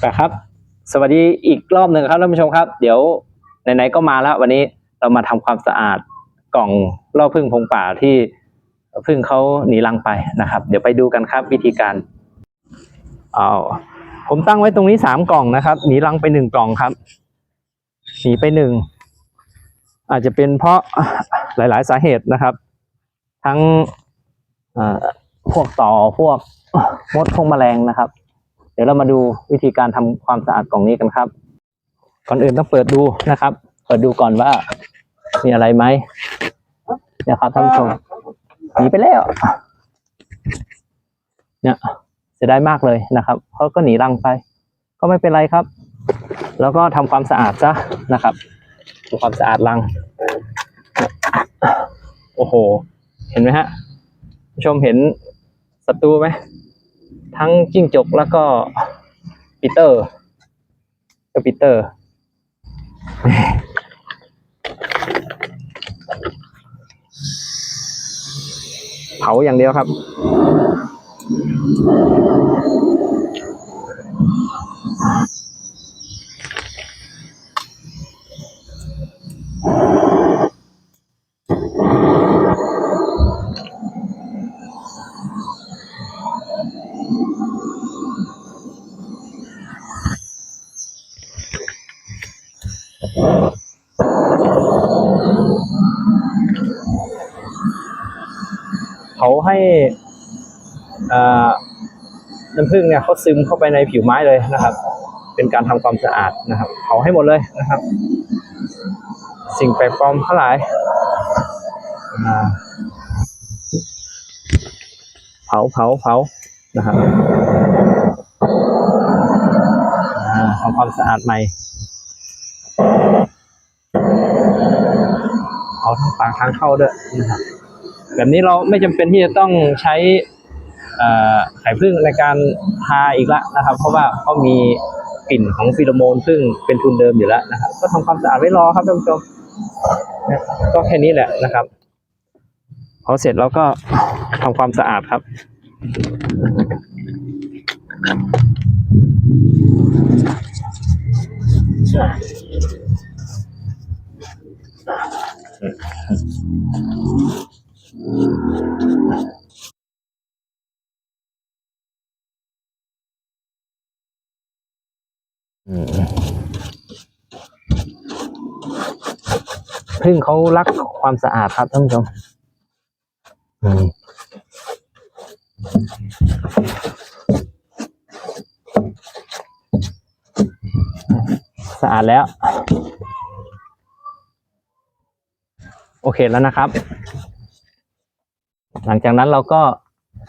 ไปครับ สวัสดีอีกรอบหนึ่งครับท่านผู้ชมครับ เดี๋ยวไหนๆก็มาแล้ว วันนี้เรามาทำความสะอาดกล่องล่อพึ่งพงป่าที่พึ่งเขาหนีรังไปนะครับ เดี๋ยวไปดูกันครับวิธีการเอาผมตั้งไว้ตรงนี้สามกล่องนะครับหนีรังไปหนึ่งกล่องครับหนีไปหนึ่งอาจจะเป็นเพราะหลาย ๆ สาเหตุนะครับ ทั้งพวกต่อพวกมดพวกแมลงนะครับ ดี๋ยวเรามาดูวิธีการทำความสะอาดกล่องนี้กันครับ ก่อนอื่นต้องเปิดดูนะครับ เปิดดูก่อนว่า มีอะไรไหมเนี่ยครับท่านผู้ชมหนีไปแล้วเนี่ยเสียดายมากเลยนะครับเขาก็หนีรังไป ก็ไม่เป็นไรครับ แล้วก็ทำความสะอาดซะนะครับทำความสะอาดรัง โอ้โห เห็นไหมฮะผู้ชมเห็นศัตรูไหม ทั้งจิ้งจกแล้วก็ปีเตอร์ก็ปีเตอร์ เผาอย่างเดียวครับ ให้น้ำผึ้งเนี่ยเขาซึมเข้าไปในผิวไม้เลยนะครับ เป็นการทำความสะอาดนะครับเผาให้หมดเลยนะครับ สิ่งแปลกปลอมทั้งหลายอ่เผาเผาเผานะครับทำความสะอาดใหม่เอาทั้งปากทางเข้าด้วยนะครับ แบบนี้เราไม่จำเป็นที่จะต้องใช้ไข่ผึ้งในการทาอีกละนะครับ เพราะว่าเขามีกลิ่นของฟีโรโมน ซึ่งเป็นทุนเดิมอยู่แล้วนะครับ ก็ทำความสะอาดไว้รอครับท่านผู้ชมก็แค่นี้แหละนะครับพอเสร็จเราก็ทำความสะอาดครับ พึ่งเขารักความสะอาดครับท่านผู้ชมสะอาดแล้ว โอเคแล้วนะครับ หลังจากนั้นเราก็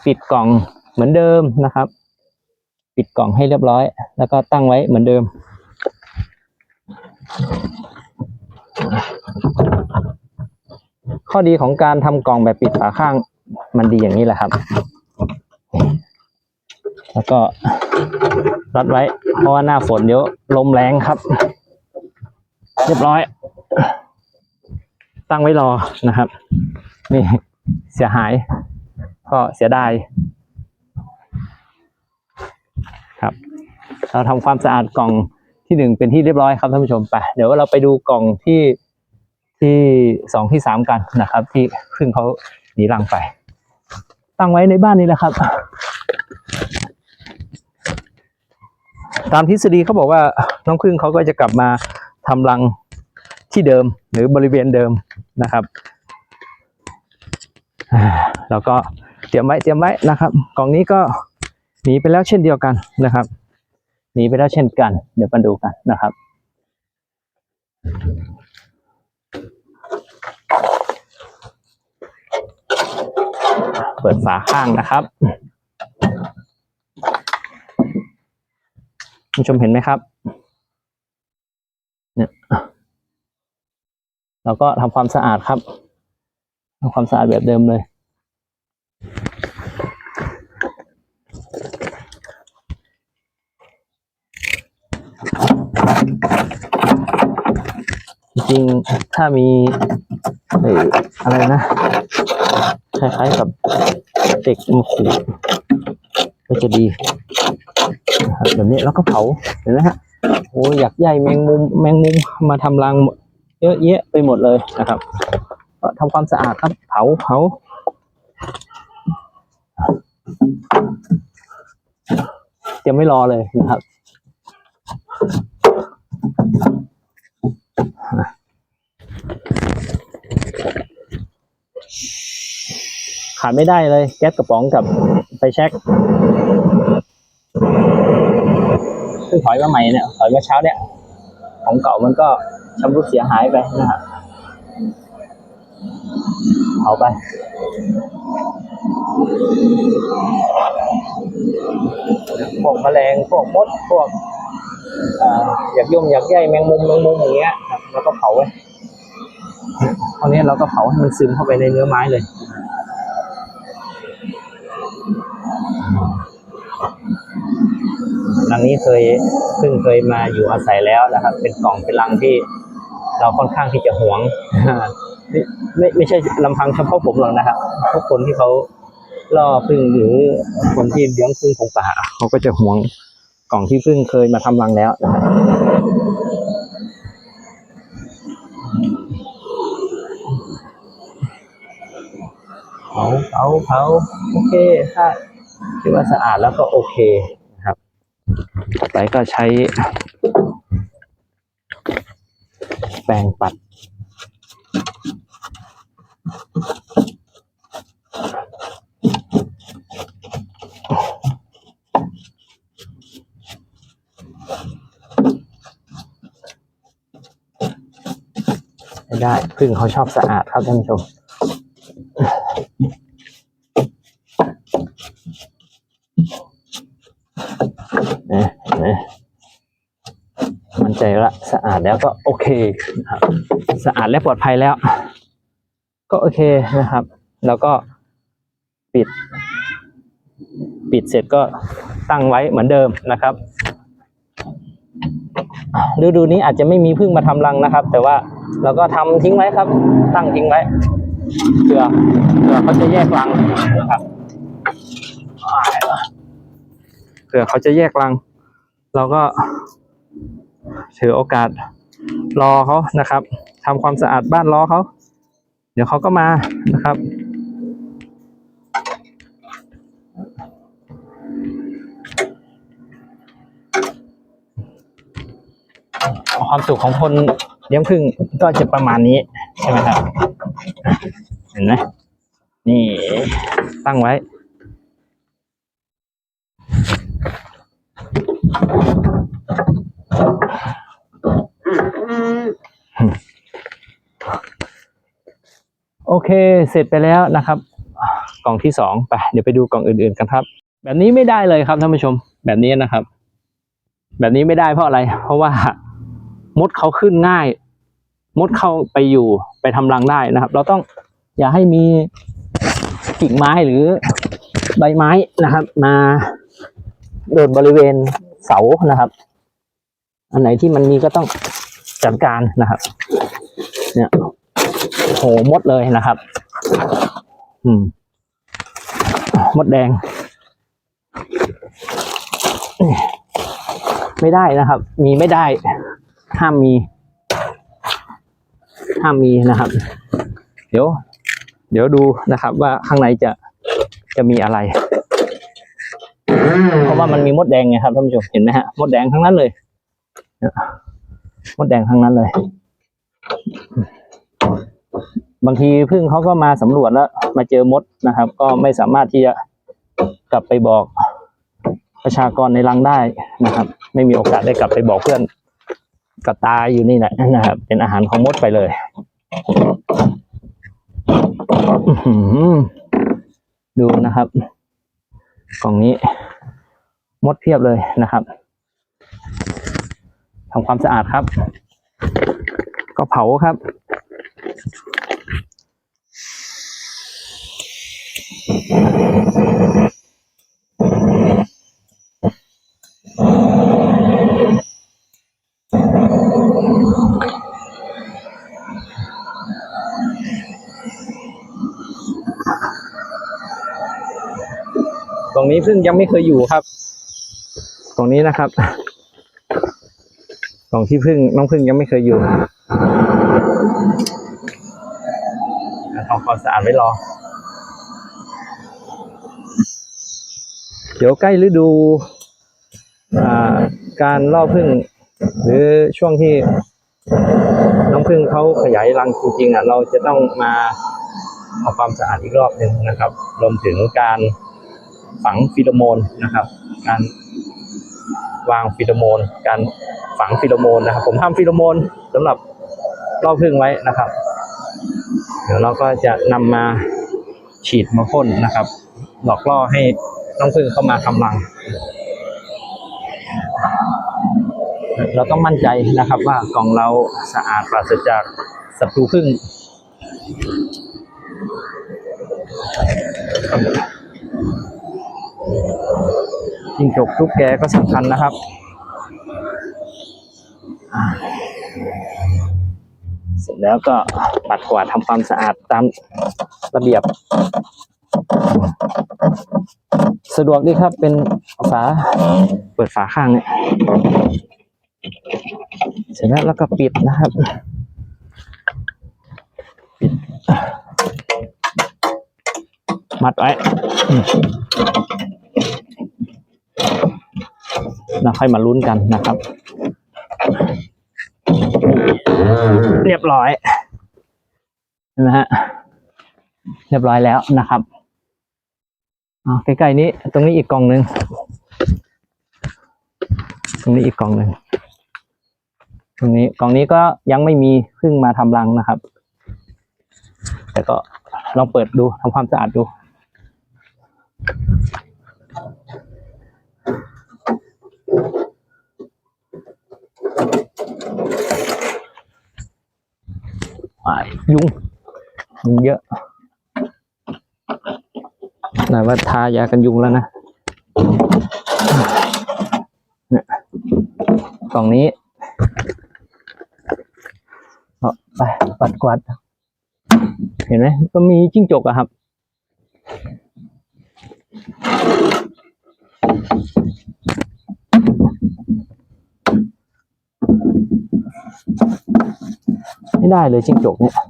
ปิดกล่องเหมือนเดิมนะครับ ปิดกล่องให้เรียบร้อย แล้วก็ตั้งไว้เหมือนเดิม ข้อดีของการทำกล่องแบบปิดฝาข้างมันดีอย่างนี้แหละครับ แล้วก็รัดไว้ เพราะว่าหน้าฝนเดี๋ยวลมแรงครับ เรียบร้อย ตั้งไว้รอนะครับ นี่ สียหาย ก็เสียดายครับ เราทำความสะอาดกล่องที่หนึ่งเป็นที่เรียบร้อยครับท่านผู้ชมไป เดี๋ยวเราไปดูกล่องที่ที่สองที่สามกันนะครับ ที่พึ่งเขาหนีรังไป ตั้งไว้ในบ้านนี้แหละครับ ตามทฤษฎีเขาบอกว่าน้องพึ่งเขาก็จะกลับมาทำรังที่เดิมหรือบริเวณเดิมนะครับ แล้วก็เตรียมไว้เตรียมไว้นะครับ กล่องนี้ก็หนีไปแล้วเช่นเดียวกันนะครับ หนีไปแล้วเช่นกัน เดี๋ยวมาดูกันนะครับ เปิดฝาข้างนะครับคุณผู้ชมเห็นไหมครับ เนี่ยเราก็ทำความสะอาดครับ ทำความสะอาดแบบเดิมเลย จริงๆถ้ามีอะไรนะคล้ายๆกับเด็กมาขูดก็จะดีแบบนี้แล้วก็เผาเห็นไหมฮะโอ้อยากใยแมงมุมแมงมุมมาทำรังเยอะแยะไปหมดเลยนะครับ ก็ทำความสะอาดครับ เผาเผายังไม่รอเลยนะครับขาดไม่ได้เลย แก๊สกระป๋องกับไฟแช็กซึ่งถอยมาใหม่เนี่ยถอยมาเช้าเนี่ย ของเก่ามันก็ชำรุดเสียหายไปนะฮะ เอาไป พวกแมลง พวกมด พวกอยากยุ่งอยากใยแมงมุมแมงมุมอย่างเงี้ยครับแล้วก็เผาไว้คราวนี้เราก็เผาให้มันซึมเข้าไปในเนื้อไม้เลยหลังนี้เคยเพิ่งเคยมาอยู่อาศัยแล้วนะครับ เป็นกล่องเป็นลังที่ เราค่อนข้างที่จะหวงไม่ไม่ไม่ใช่ลำพังเฉพาะผมหรอกนะครับทุกคนที่เขาล่อพึ่งหรือคนที่เลี้ยงพึ่งผงป่าเขาก็จะหวงกล่องที่พึ่งเคยมาทำรังแล้วนะครับเผาเผาเผาโอเคถ้าคิดว่าสะอาดแล้วก็โอเคนะครับ ต่อไปก็ใช้ แปรงปัด ได้พึ่งเขาชอบสะอาดครับท่านผู้ชมนะนะมั่นใจละ สะอาดแล้วก็โอเคครับสะอาดและปลอดภัยแล้ว ก็โอเคนะครับ แล้วก็ปิด ปิดเสร็จก็ตั้งไว้เหมือนเดิมนะครับฤดูนี้อาจจะไม่มีพึ่งมาทำรังนะครับ แต่ว่าเราก็ทำทิ้งไว้ครับ ตั้งทิ้งไว้เผื่อเผื่อเขาจะแยกรังนะครับเผื่อเขาจะแยกรัง เราก็ ถือโอกาสรอเขานะครับทำความสะอาดบ้านรอเขา เดี๋ยวเขาก็มานะครับ ความสุขของคนเลี้ยงผึ้งก็จะประมาณนี้ใช่ไหมครับ เห็นไหมนี่ตั้งไว้ โอเค เสร็จไปแล้วนะครับ กล่องที่สองไปเดี๋ยวไปดูกล่องอื่นๆกันครับ แบบนี้ไม่ได้เลยครับท่านผู้ชม แบบนี้นะครับ แบบนี้ไม่ได้เพราะอะไร เพราะว่ามดเขาขึ้นง่าย มดเข้าไปอยู่ไปทำรังได้นะครับ เราต้องอย่าให้มีกิ่งไม้หรือใบไม้นะครับ มาโดนบริเวณเสานะครับ อันไหนที่มันมีก็ต้องจัดการนะครับ เนี่ย โหมดเลยนะครับ อืม มดแดง ไม่ได้นะครับ มีไม่ได้ ห้ามมี ห้ามมีนะครับ เดี๋ยว เดี๋ยวดูนะครับ ว่าข้างในจะจะมีอะไร เพราะว่ามันมีมดแดงไงครับท่านผู้ชมเห็นไหมฮะมดแดงทั้งนั้นเลยมดแดงทั้งนั้นเลย บางทีพึ่งเขาก็มาสำรวจแล้ว มาเจอมดนะครับ ก็ไม่สามารถที่จะกลับไปบอกประชากรในรังได้นะครับ ไม่มีโอกาสได้กลับไปบอกเพื่อนก็ตายอยู่นี่แหละนะครับ เป็นอาหารของมดไปเลยดูนะครับกล่องนี้มดเพียบเลยนะครับทำความสะอาดครับ ก็เผาครับ ตรงนี้เพิ่งยังไม่เคยอยู่ครับ ตรงล่องนี้นะครับกล่องที่พึ่งน้องพึ่งยังไม่เคยอยู่ทำความสะอาดไว้รอ เดี๋ยวใกล้ฤดูการล่อพึ่ง หรือช่วงที่น้องพึ่งเขาขยายรังจริงๆอะเราจะต้องมาทำความสะอาดอีกรอบหนึ่งนะครับ รวมถึงการฝังฟีโรโมนนะครับ การวางฟีโรโมน การฝังฟีโรโมนนะครับ ผมทำฟีโรโมนสำหรับล่อพึ่งไว้นะครับ เดี๋ยวเราก็จะนำมาฉีดมาพ่นนะครับ หลอกล่อให้ น้องพึ่งเข้ามาทำรัง เราต้องมั่นใจนะครับว่ากล่องเราสะอาดปราศจากศัตรูพึ่งจิ้งจกทุกแกก็สำคัญนะครับเสร็จแล้วก็ปัดกวาดทำความสะอาดตามระเบียบ สะดวกดีครับเป็นฝาเปิดฝาข้างเนี่ยเสร็จแล้วแล้วก็ปิดนะครับปิดมัดไว้อืมแล้วค่อยมาลุ้นกันนะครับ เรียบร้อยเห็นไหมฮะเรียบร้อยแล้วนะครับ อ่าใกล้ๆนี้ ตรงนี้อีกกล่องหนึ่งตรงนี้อีกกล่องหนึ่งตรงนี้กล่องนี้ก็ยังไม่มีพึ่งมาทำรังนะครับ แต่ก็ลองเปิดดูทำความสะอาดดูยุงยุงเยอะ นายว่าทายากันยุงแล้วนะเนี่ยกล่องนี้เอาไปปัดกวาดเห็นไหมก็มีจิ้งจกอะครับ ไม่ได้เลยจิ้งจกเนี่ยเนี่ย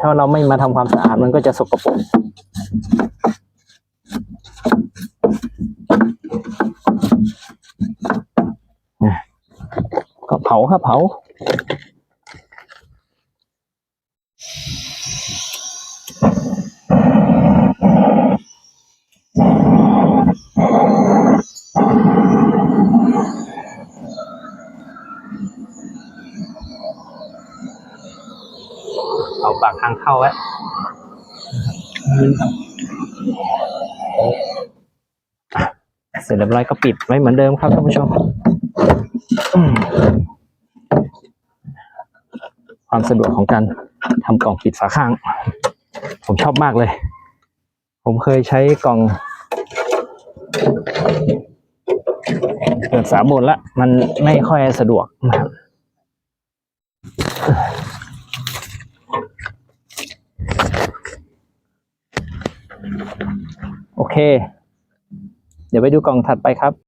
ถ้าเราไม่มาทำความสะอาดมันก็จะสกปรกนะก็เผาครับเผา เอาปาก ทางเข้าไว้เสร็จเรียบร้อยก็ปิดไว้เหมือนเดิมครับท่านผู้ชมอืมความสะดวกของการทำกล่องปิดฝาข้าง ผมชอบมากเลย ผมเคยใช้กล่องเปิดฝาบนละ มันไม่ค่อยสะดวกนะครับ โอเค เดี๋ยวไปดูกล่องถัดไปครับ